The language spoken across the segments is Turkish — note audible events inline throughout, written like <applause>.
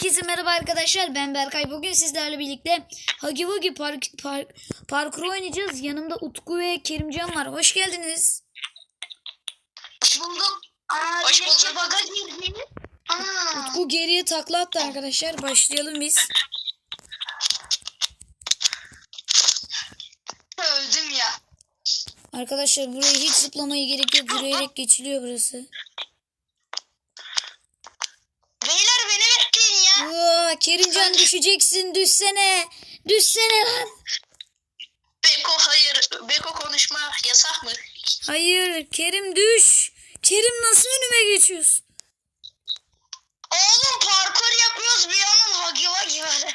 Herkese merhaba arkadaşlar ben Berkay. Bugün sizlerle birlikte Hagi Wagi park, park, parkur oynayacağız. Yanımda Utku ve Kerimcan var. Hoş geldiniz. Hoş bulduk. Aa, Hoş bulduk. baga girdi. Aa, Utku geriye takla attı arkadaşlar. Başlayalım biz. öldüm ya. Arkadaşlar buraya hiç zıplamaya gerek yok. Yürüyerek geçiliyor burası. Beyler beni bekleyin Aa, Kerimcan düşeceksin. Düşsene. Düşsene lan. Beko hayır. Beko konuşma yasak mı? Hayır Kerim düş. Kerim nasıl önüme geçiyorsun? Oğlum parkur yapıyoruz bir yandan hagi vagi var. <laughs>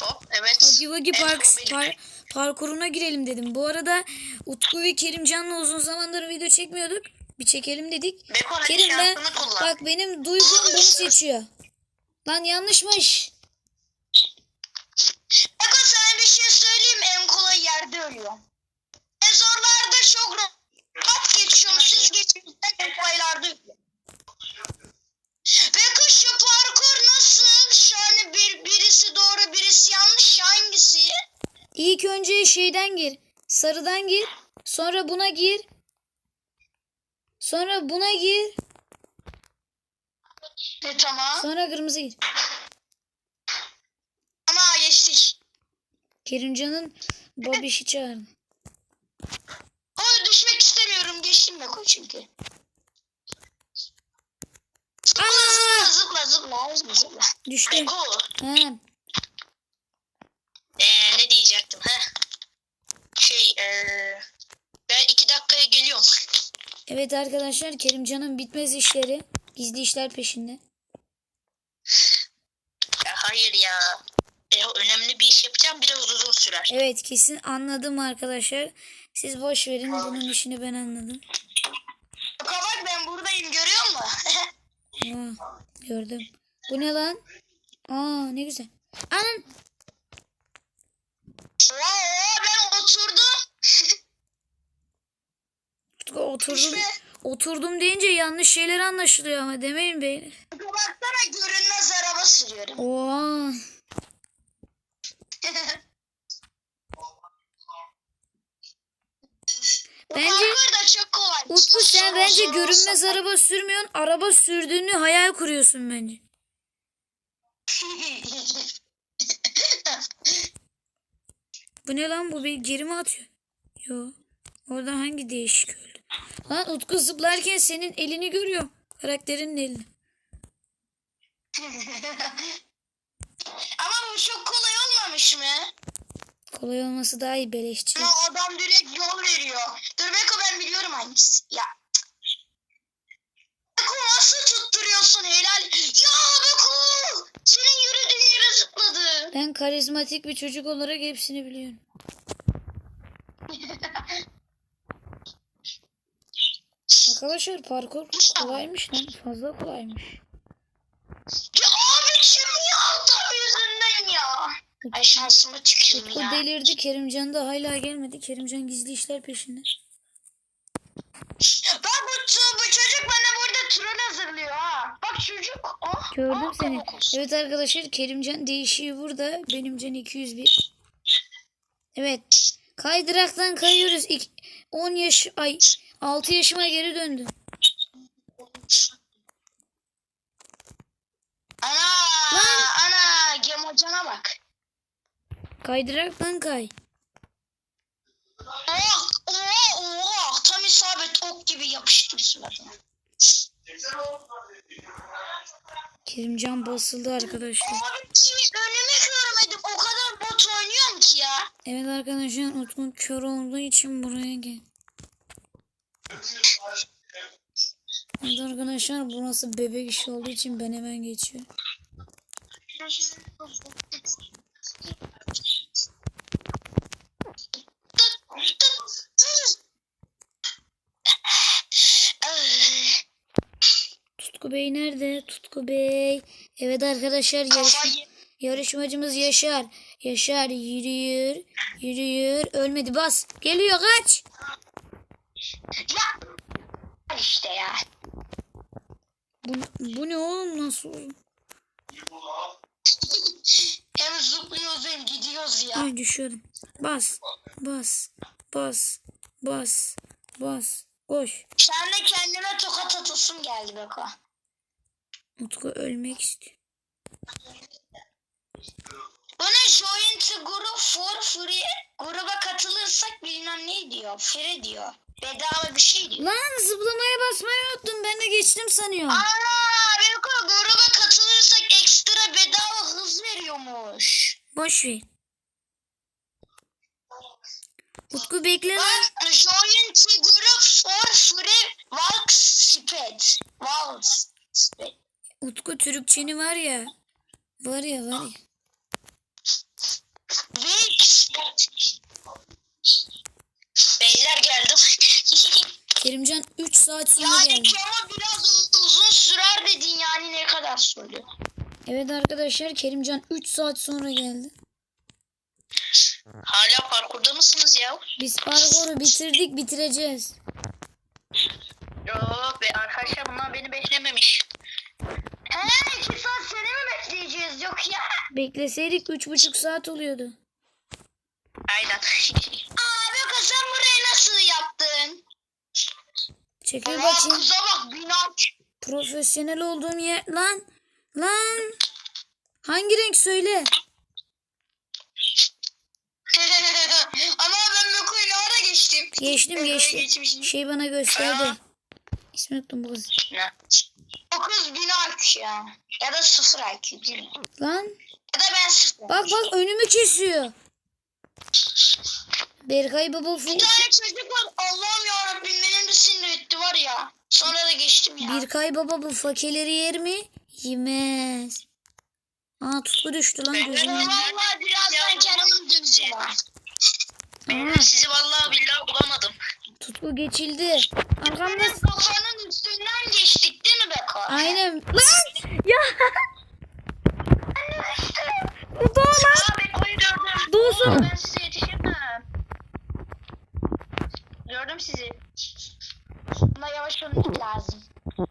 Hop evet. Hagi Wagi En Park, par- parkuruna girelim dedim. Bu arada Utku ve Kerimcan'la uzun zamandır video çekmiyorduk. Bir çekelim dedik. Beko hadi Kerim ben bak benim duygum bunu seçiyor. Lan yanlışmış. Eko sana bir şey söyleyeyim en kolay yerde ölüyor. En zorlarda çok rahat geçiyorum. Siz geçince en kolaylarda ölüyor. Beko şu parkur nasıl? Şu an bir, birisi doğru birisi yanlış hangisi? İlk önce şeyden gir. Sarıdan gir. Sonra buna gir. Sonra buna gir. E, tamam. Sonra kırmızı gir. Ama geçtik. Kerimcan'ın babişi <laughs> çağırdı. Ama düşmek istemiyorum. Geçtim Beko çünkü. Zıpla Aa! zıpla zıpla zıpla zıpla. Düştü. Ha, Ee, ne diyecektim he? Şey ee, ben iki dakikaya geliyorum. evet arkadaşlar Kerimcan'ın bitmez işleri. Gizli işler peşinde. Hayır ya. E, önemli bir iş yapacağım biraz uzun sürer. Evet kesin anladım arkadaşlar. Siz boş verin bunun işini ben anladım. Beko bak ben buradayım görüyor musun? Aa, gördüm. Bu ne lan? Aa ne güzel. Anan Oo ben oturdum. Utku, <laughs> oturdum. Düşme. Oturdum deyince yanlış şeyler anlaşılıyor ama demeyin beyler. Baksana görünmez araba sürüyorum. <laughs> Bu Bence- parkur da çok kolay. Utku sen Zor, bence zor görünmez olsa- araba sürmüyorsun. Araba sürdüğünü hayal kuruyorsun bence. <laughs> Bu ne lan bu bir geri mi atıyor? Yo. Orada hangi değişik öldü? Lan Utku zıplarken senin elini görüyorum. Karakterinin elini. <laughs> Ama bu çok kolay olmamış mı? Kolay olması daha iyi beleşçi. Ama adam direkt yol veriyor. Dur Beko ben biliyorum hangisi. Ya. Beko nasıl tutturuyorsun helal. Ya Beko. Senin yürüdüğün yere zıpladı. Ben karizmatik bir çocuk olarak hepsini biliyorum. Arkadaşlar parkur kolaymış lan. Fazla kolaymış. Ya abicim ya tam yüzünden ya. Ay şansıma tükürüm Utku ya. delirdi. Kerimcan da hala gelmedi. Kerimcan gizli işler peşinde. Bak bu, bu çocuk bana burada troll hazırlıyor ha. Bak çocuk. Oh, Gördüm oh, seni. kabuk olsun. Evet arkadaşlar Kerimcan değişiyor burada. Benim can 201. Evet. Kaydıraktan kayıyoruz. İk- 10 yaş ay 6 yaşıma geri döndüm. Ana Lan. ana Gem hocana bak. Kaydıraktan kay. Oh oh oh tam isabet ok gibi yapıştı suratına. Kerimcan basıldı arkadaşlar. Abicim önümü görmedim o kadar bot oynuyorum ki ya. Evet arkadaşlar Utku kör olduğu için buraya gel. Evet arkadaşlar burası bebek işi olduğu için ben hemen geçiyorum. Tutku Bey nerede? Tutku Bey. Evet arkadaşlar yarışma, yarışmacımız Yaşar. Yaşar yürüyor. Yürüyor. Ölmedi bas. Geliyor kaç. Ya işte ya. Bu, bu ne oğlum nasıl olur? <laughs> Hem zıplıyoruz hem gidiyoruz ya. Ay düşüyorum. Bas. Bas. Bas. Bas. Bas. Koş. Sen de kendime tokat atasım geldi Beko. Utku ölmek istiyor. Bu ne join to group for free. Gruba katılırsak bilmem ne diyor. Free diyor. Bedava bir şey diyor. Lan zıplamaya basmayı unuttum. Ben de geçtim sanıyorum. Aa, Beko gruba katılırsak ekstra bedava hız veriyormuş. Boş ver. Utku bekle lan. Join to group for free walk speed. Walk speed. Utku Türkçeni var ya. Var ya var ya. Walk speed. Beyler geldim. Kerimcan 3 saat sonra Yani geldi. Kemo biraz uzun sürer dedin yani ne kadar sürüyor? Evet arkadaşlar Kerimcan 3 saat sonra geldi. Hala parkurda mısınız ya? Biz parkuru bitirdik bitireceğiz. Yok be arkadaşlar bunlar beni beklememiş. He iki saat seni mi bekleyeceğiz yok ya? Bekleseydik 3,5 saat oluyordu. Aynen. <laughs> Abi sen burayı nasıl yaptın? Çekil Aa, bakayım. kıza bak bina. Profesyonel olduğum yer. Lan. Lan. Hangi renk söyle. <laughs> Ama ben Beko'yu ne ara geçtim? Geçtim geçtim. Şey bana gösterdi. Aa. İsmini unuttum bu kız. ne? O kız bin IQ ya. Ya da sıfır IQ bilmiyorum. Lan. Ya da ben sıfır. Bak bak önümü kesiyor. Berkay baba Bir tane çocuk var. Allah'ım yarabbim benim de sinir etti var ya. Sonra da geçtim ya. Berkay baba bu fakeleri yer mi? Yemez. Aa tutku düştü lan Ben- gözüme. Vallahi birazdan kendimi döveceğim. Beyler sizi vallahi billahi bulamadım. Tutku geçildi. Arkamda. Benim kafanın üstünden geçtik değil mi Beko? Aynen. Lan. Ya. Bu doğru lan. Aa Beko'yu gördüm. Doğsun. Oo, Ben size yetişemem. Gördüm sizi. Buna yavaş olmak lazım. O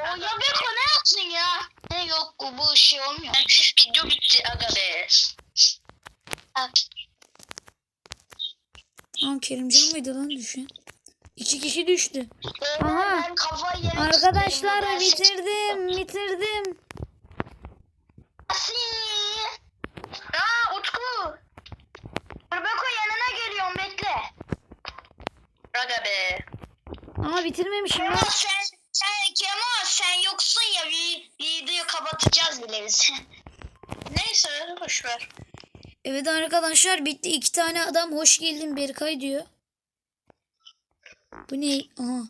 ya Beko ne yaptın ya? Ne yok bu, bu şey olmuyor. Video bitti aga be. Aa Kerimcan düşen? İki kişi düştü. Aha. Aha. Ben kafayı yemek Arkadaşlar bitirdim. Bitirdim. Asi. Aa Utku. Dur Beko yanına geliyorum bekle. Aga be. Aa bitirmemişim Kemal lan. sen, sen Kemal sen yoksun ya vi- videoyu kapatacağız bile biz. <laughs> Neyse boş ver. Evet arkadaşlar bitti. İki tane adam hoş geldin Berkay diyor. Bu ne? Aha.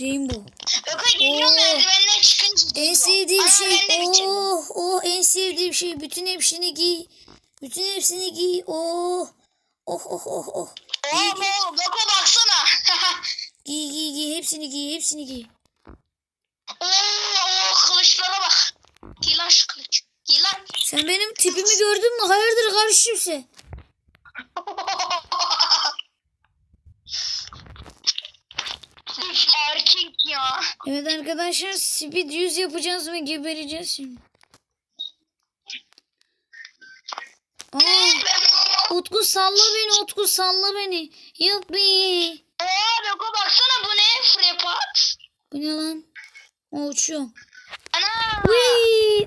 Rainbow. Beko geliyor merdivenden çıkınca. En sevdiğim şey. Oh, oh en sevdiğim şey. Bütün hepsini giy. Bütün hepsini giy. Oh. Oh oh oh oh. Oo, oo, Beko baksana. <laughs> Giy giy giy. Hepsini giy. Hepsini giy. Oo, oo, kılıçlara bak. Giy lan şu kılıç. Giy lan. Sen benim tipimi gördün mü? Hayırdır karışımse? Üf, Erkek ya. Evet arkadaşlar speed 100 yapacağız ve gebereceğiz şimdi. Aa, Utku salla beni Utku salla beni. Yuppi. Oo Beko baksana bu ne? Frepat. Bu ne lan? O uçuyorum. Ana.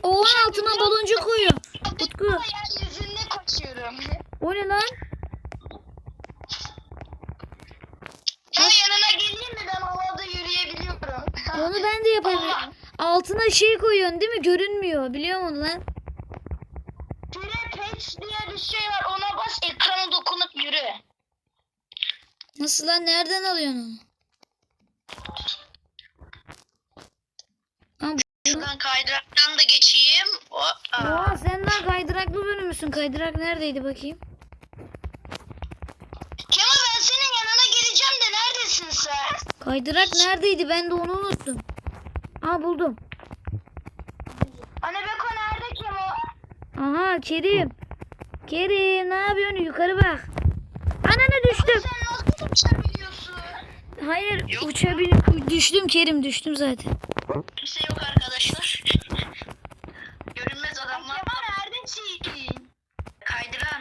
Oha altıma baloncuk koyuyor. Utku Yeryüzünde koşuyorum. o ne lan? Ya yanına geleyim mi ben havada yürüyebiliyorum. Onu ben de yapabilirim. Altına şey koyuyorsun değil mi? Görünmüyor. Biliyor musun lan? Trapez diye bir şey var ona bas ekrana dokunup yürü. Nasıl lan? Nereden alıyorsun onu? Şuradan kaydıraktan da geçeyim. O, aa. Oha sen daha kaydıraklı bölümüsün. Kaydırak neredeydi bakayım? Kemal ben senin yanına geleceğim de neredesin sen? Kaydırak neredeydi? Ben de onu unuttum. Aa buldum. Anne Beko nerede Kemal? Aha Kerim. Kerim ne yapıyorsun? Yukarı bak. Ananı düştüm. Sen nasıl uçabiliyorsun? Hayır Yok. uçabil düştüm Kerim düştüm zaten. Kimse yok arkadaşlar. <laughs> Görünmez adamlar. Kemal neredesin? Kaydıran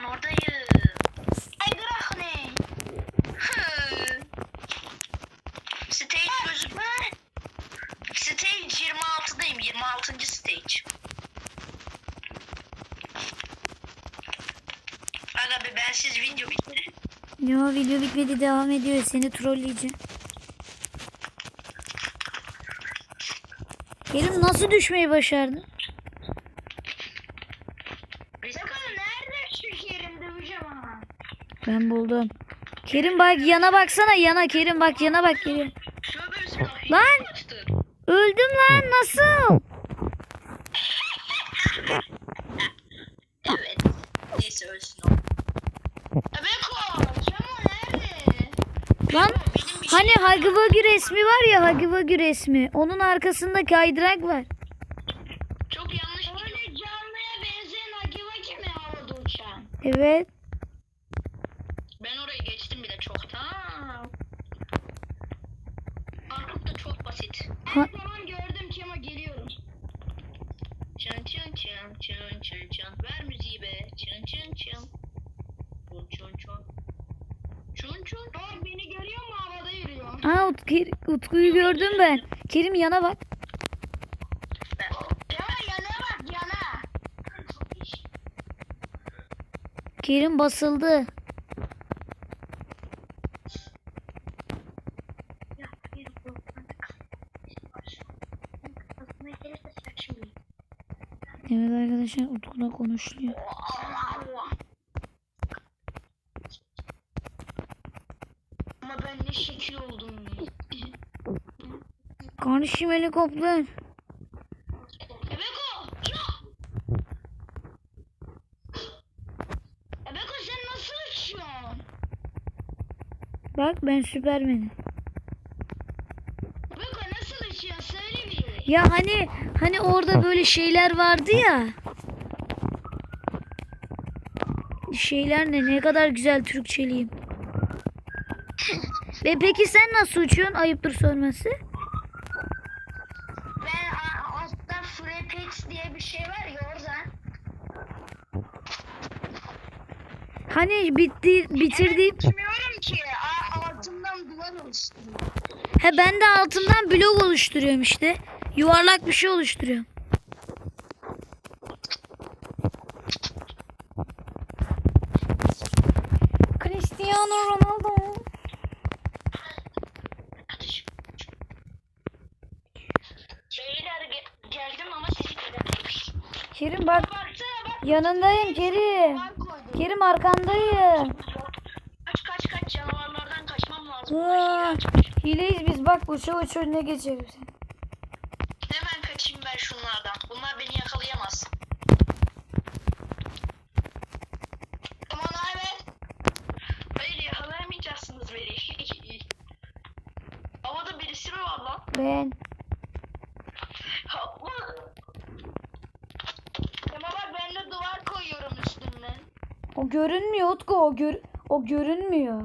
Bensiz video bitti. Ya video bitmedi devam ediyor. Seni trolleyeceğim. Kerim nasıl düşmeyi başardın? Ben buldum. Kerim bak yana baksana yana Kerim bak yana bak Kerim. Lan! Öldüm lan nasıl? Evet. Neyse ölsün o. Beko, Kemal nerede? Lan Benim bir şey hani Huggy Wuggy resmi var ya Huggy Wuggy resmi. Onun arkasında kaydırak var. çok yanlış. Öyle canlıya benzeyen Hagiwagi mi havada uçan? Evet. Ben orayı geçtim bile çoktan. Parkur da çok basit. Ha- Tamam gördüm Kemal geliyorum. Çın çın çın çın çın çın. Ver müziği be. Çın çın çın. Çun çun çun. Çun çun. Bak beni görüyor mu havada yürüyor. Aa Utku, Utku'yu gördüm ben. Kerim yana bak. Kemal yana bak yana. Kerim basıldı. Evet arkadaşlar Utku'la konuşuluyor. Allah Allah. Ama ben ne şekil oldum. Kardeşim helikopter. Ebeko! Ebeko sen nasıl uçuyorsun? Bak ben Süpermen'im. Ebeko nasıl uçuyorsun? Söyle bir. Ya hani hani orada böyle şeyler vardı ya. Şeyler ne? Ne kadar güzel Türkçeliyim. <laughs> Ve peki sen nasıl uçuyorsun? Ayıptır sorması. Ben a- altta Frepex diye bir şey var ya oradan. Hani bitti bitirdi. Uçmuyorum ki. A- altımdan duvar oluştu. He ben de altından blok oluşturuyorum işte. Yuvarlak bir şey oluşturuyorum. Cristiano Ronaldo. Beyler ge- geldim ama sizi görememiş. Kerim bak Baksana bak. Yanındayım Kerim. Kerim arkandayım. Kaç kaç kaç canavarlardan kaçmam lazım. Aa, hileyiz biz bak uça uça önüne geçeriz. Hemen kaçayım ben şunlardan. Bunlar beni yakalayamaz. Aman abi. Hayır yakalayamayacaksınız beni. Havada birisi mi var lan? Ben. Allah. Ama bak ben de duvar koyuyorum üstünden. O görünmüyor Utku o gör o görünmüyor.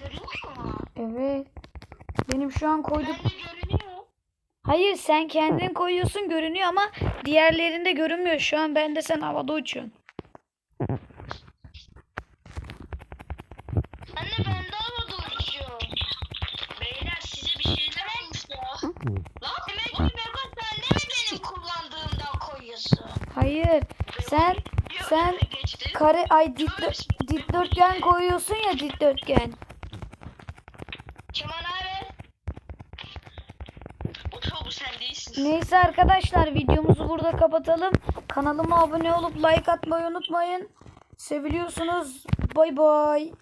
Görünüyor mu? Evet. Benim şu an koyduk. Ben de görünüyor. Hayır sen kendin koyuyorsun görünüyor ama diğerlerinde görünmüyor. Şu an bende sen havada uçuyorsun. Anne ben de havada uçuyorum. Beyler size bir şeyler olmuş ya. Lan Demek ki Beko sen de mi benim kullandığımdan koyuyorsun? Hayır. Sen sen geçti. kare ay dikdö- dikdörtgen koyuyorsun ya dikdörtgen. Kemal abi. Oto bu sen değilsin. Neyse arkadaşlar videomuzu burada kapatalım. Kanalıma abone olup like atmayı unutmayın. Seviliyorsunuz. Bay bay.